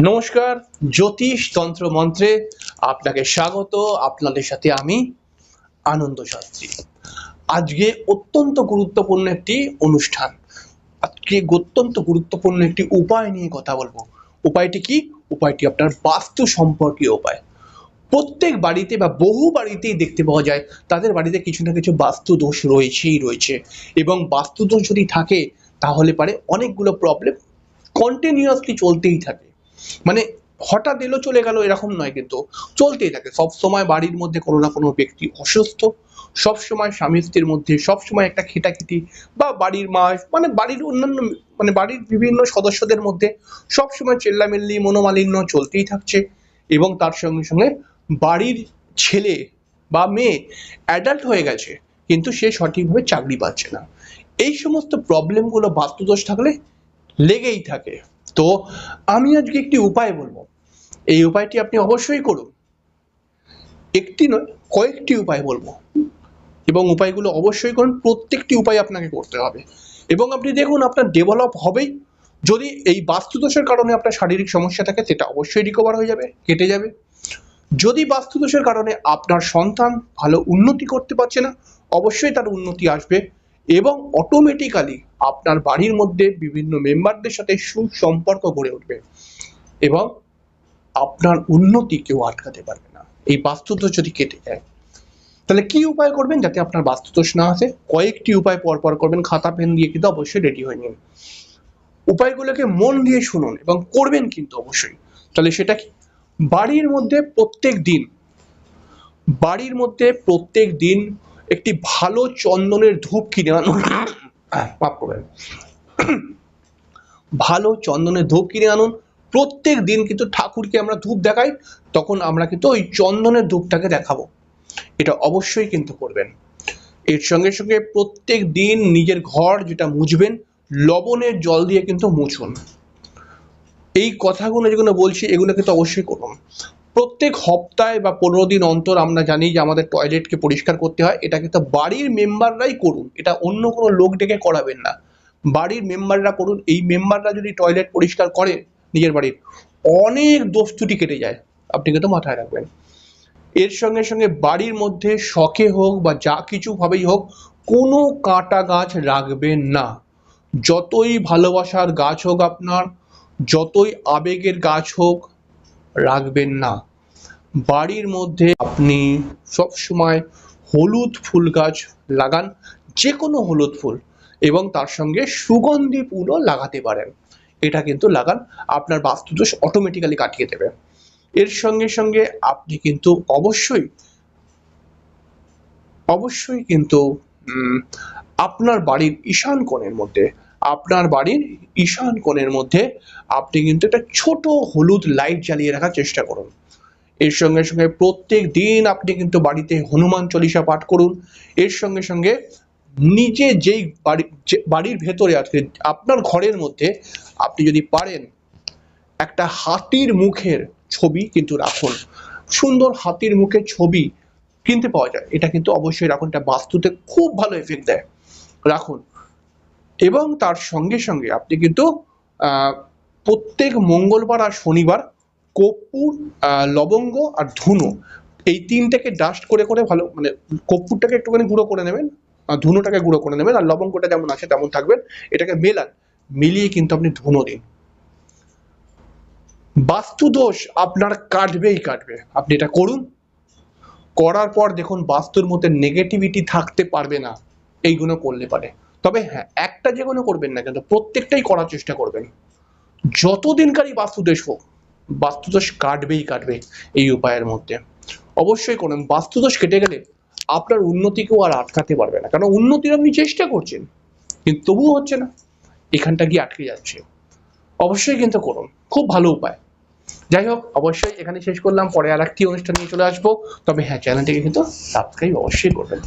নমস্কার, জ্যোতিষ তন্ত্র মন্ত্রে আপনাকে স্বাগত। আপনাদের সাথে আমি আনন্দ শাস্ত্রী। আজকে অত্যন্ত গুরুত্বপূর্ণ একটি অনুষ্ঠান। আজকে অত্যন্ত গুরুত্বপূর্ণ একটি উপায় নিয়ে কথা বলব। উপায়টি কি? উপায়টি আপনার বাস্তু সম্পর্কীয় উপায়। প্রত্যেক বাড়িতে বা বহু বাড়িতেই দেখতে পাওয়া যায়, তাদের বাড়িতে কিছু না কিছু বাস্তু দোষ রয়েছেই রয়েছে। এবং বাস্তু দোষ যদি থাকে, তাহলে পারে অনেকগুলো প্রবলেম কন্টিনিউয়াসলি চলতেই থাকে। মানে হঠাৎ এলো চলে গেল এরকম নয় কিন্তু চলতেই থাকে। সব সময় বাড়ির মধ্যে কোনো না কোনো ব্যক্তি অসুস্থ, সব সময় স্বামী স্ত্রীর মধ্যে, সব সময় একটা খেটাখিটি বা বাড়ির মা মানে বাড়ির অন্যান্য মানে বাড়ির বিভিন্ন সদস্যদের মধ্যে সব সময় চেল্লামেল্লি, মনোমালিন্য চলতেই থাকছে এবং তার সঙ্গে সঙ্গে বাড়ির ছেলে বা মেয়ে অ্যাডাল্ট হয়ে গেছে কিন্তু সে সঠিকভাবে চাকরি পাচ্ছে না। এই সমস্ত প্রবলেমগুলো বাস্তুদোষ থাকলে লেগেই থাকে। তো আমি আজকে একটি উপায় বলব। এই উপায়টি আপনি অবশ্যই করুন। একটি নয়, কয়েকটি উপায় বলব। এবং উপায়গুলো অবশ্যই করুন, প্রত্যেকটি উপায় আপনাকে করতে হবে। এবং আপনি দেখুন, আপনার ডেভেলপ হবেই। যদি এই বাস্তুদোষের কারণে আপনার শারীরিক সমস্যা থাকে, সেটা অবশ্যই রিকভার হয়ে যাবে, কেটে যাবে। যদি বাস্তুদোষের কারণে আপনার সন্তান ভালো উন্নতি করতে পারছে না, অবশ্যই তার উন্নতি আসবে এবং অটোমেটিক্যালি আপনার বাড়ির মধ্যে বিভিন্ন মেম্বারদের সাথে সুসম্পর্ক গড়ে উঠবে এবং আপনার উন্নতি কেউ আটকাতে পারবে না। এই বাস্তুদোষ যদি কেটে যায়, তাহলে কি উপায় করবেন যাতে আপনার বাস্তুদোষ না আসে? কয়েকটি উপায় পর পর করবেন, খাতা, পেন দিয়ে কিন্তু অবশ্যই রেডি হয়ে নিন। উপায়গুলোকে মন দিয়ে শুনুন এবং করবেন কিন্তু অবশ্যই। তাহলে সেটা কি? বাড়ির মধ্যে প্রত্যেক দিন, বাড়ির মধ্যে প্রত্যেক দিন একটি ভালো চন্দনের ধূপ কিনে আনুন। মাফ করবেন। ভালো চন্দনের ধূপ কিনে আনুন। প্রত্যেক দিন কিন্তু ঠাকুরকে আমরা ধূপ দেখাই, তখন আমরা কিন্তু ওই চন্দনের ধূপটাকে দেখাবো। এটা অবশ্যই কিন্তু করবেন। এর সঙ্গে সঙ্গে প্রত্যেক দিন নিজের ঘর যেটা মুছবেন, লবণের জল দিয়ে কিন্তু মুছুন। এই কথাগুলো যেগুলো বলছি, এগুলো কিন্তু অবশ্যই করুন। প্রত্যেক সপ্তাহে বা পনেরো দিন অন্তর আমরা জানি যে আমাদের টয়লেটকে পরিষ্কার করতে হয়। এটা কিন্তু বাড়ির মেম্বাররাই করুন। এটা অন্য কোনো লোক ডেকে করাবেন না। বাড়ির মেম্বাররা করুন। এই মেম্বাররা যদি টয়লেট পরিষ্কার করে নিজের বাড়ির, অনেক দোষ ত্রুটি কেটে যায়। আপনি কিন্তু মাথায় রাখবেন। এর সঙ্গে সঙ্গে বাড়ির মধ্যে শখে হোক বা যা কিছু ভাবেই হোক, কোনো কাঁটা গাছ রাখবেন না। যতই ভালোবাসার গাছ হোক আপনার, যতই আবেগের গাছ হোক রাখবেন না। বাড়ির মধ্যে আপনি সব সময় হলুদ ফুল গাছ লাগান যে কোনো হলুদ ফুল, এবং তার সঙ্গে সুগন্ধি ফুলও লাগাতে পারেন। এটা কিন্তু লাগান, আপনার বাস্তুদোষ অটোমেটিক্যালি কাটিয়ে দেবে। এর সঙ্গে সঙ্গে আপনি কিন্তু অবশ্যই অবশ্যই কিন্তু আপনার বাড়ির ঈশান কোণের মধ্যে আপনার বাড়ির ঈশান কোণের মধ্যে আপনি কিন্তু একটা ছোট হলুদ লাইট জ্বালিয়ে রাখার চেষ্টা করুন। এর সঙ্গে সঙ্গে প্রত্যেক দিন আপনি কিন্তু বাড়িতে হনুমান চল্লিশা পাঠ করুন। এর সঙ্গে সঙ্গে নিজে যেই বাড়ি বাড়ির ভেতরে আছে আপনার ঘরের মধ্যে আপনি যদি পারেন, একটা হাতির মুখের ছবি কিন্তু রাখুন। সুন্দর হাতির মুখের ছবি কিনতে পাওয়া যায়। এটা কিন্তু অবশ্যই রাখুন। এটা বাস্তুতে খুব ভালো এফেক্ট দেয়। রাখুন। এবং তার সঙ্গে সঙ্গে আপনি কিন্তু প্রত্যেক মঙ্গলবার আর শনিবার কর্পূর লবঙ্গ আর ধুনো, এই তিনটাকে ডাস্ট করে করে ভালো মানে কর্পূরটাকে একটুখানি গুঁড়ো করে নেবেন আর ধুনোটাকে গুঁড়ো করে নেবেন, আর লবঙ্গটা যেমন আছে তেমন থাকবেন, এটাকে মেলান, মিলিয়ে কিন্তু আপনি ধুনো দিন। বাস্তু দোষ আপনার কাটবেই কাটবে, আপনি এটা করুন। করার পর দেখুন বাস্তুর মধ্যে নেগেটিভিটি থাকতে পারবে না, এইগুলো করলে পারে। তবে হ্যাঁ একটা যে কোনো করবেন না কিন্তু প্রত্যেকটাই করার চেষ্টা করবেন। যতদিনকারই বাস্তুদোষ হোক, বাস্তুদোষ কাটবেই কাটবে এই উপায়ের মধ্যে। অবশ্যই করুন, বাস্তুদোষ কেটে গেলে আপনার উন্নতিকেও আর আটকাতে পারবে না কারণ উন্নতির আপনি চেষ্টা করছেন, কিন্তু তবুও হচ্ছে না, এখানটা গিয়ে আটকে যাচ্ছে। অবশ্যই কিন্তু করুন, খুব ভালো উপায়। যাই হোক, অবশ্যই এখানে শেষ করলাম, পরে আর একটি অনুষ্ঠান নিয়ে চলে আসব। তবে হ্যাঁ চ্যানেলটিকে কিন্তু সাবস্ক্রাইব অবশ্যই করবেন।